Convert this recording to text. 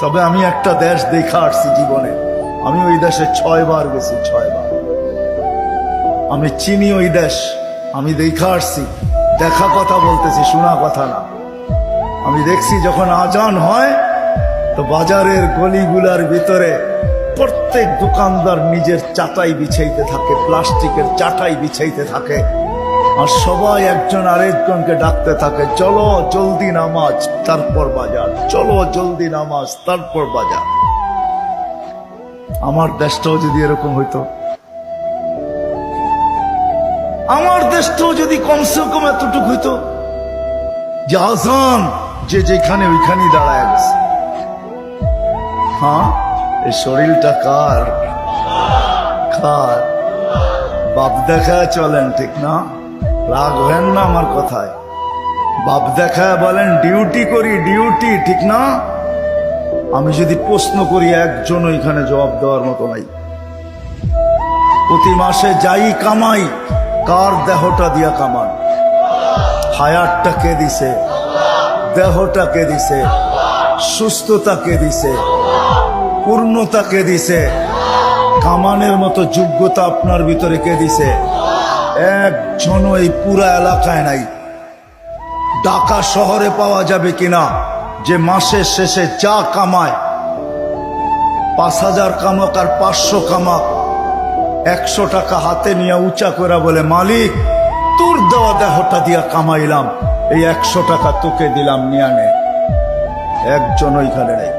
তবে আমি একটা দেশ দেখা আসছি জীবনে। আমি ওই দেশে ছয় বার গেছি ছয় বার আমি চিনি ওই দেশ, আমি দেখা আসছি। দেখা কথা বলতেছি, শোনা কথা না। আমি দেখছি যখন আজান হয়, তো বাজারের গলিগুলার ভিতরে প্রত্যেক দোকানদার নিজের চাটাই বিছাইতে থাকে, প্লাস্টিকের চাটাই বিছাইতে থাকে। আর সবাই একজন আরেকজনকে ডাকতে থাকে, চলো জলদি নামাজ, তারপর বাজার, চলো জলদি নামাজ, তারপর বাজার। আমার দেশটাও যদি এরকম হইতো। আমার দেশটাও যদি কমসে কম এতটুকু হইতো যে আজান যে যেখানে ওইখানেই দাঁড়ায় গেছে। হ্যাঁ? এই শরীরটা কার? কার? বাপ দেখা চলেন, ঠিক না? রাগ হেন না আমার কথায়। বাপ দেখায় বলেন, ডিউটি করি, ডিউটি, ঠিক না? আমি যদি প্রশ্ন করি, একজন এখানে জবাব দেওয়ার মতো নাই। প্রতি মাসে যাই কামাই, কার দেহটা দিয়া কামান? হায়ারটা কে দিছে? দেহটা কে দিছে? সুস্থতা কে দিছে? পূর্ণতা কে দিছে? কামানের মতো যোগ্যতা আপনার ভিতরে কে দিছে? একজনও এই পুরা এলাকায় নাই। ঢাকা শহরে পাওয়া যাবে কিনা, যে মাসের শেষে যা কামায়, পাঁচ হাজার কামাক আর পাঁচশো কামাক, একশো টাকা হাতে নিয়ে উঁচা করে বলে, মালিক, তোর দেওয়া দেহটা দিয়া কামাইলাম, এই একশো টাকা তোকে দিলাম, নিয়ে নে একজন ওইখানে নেই।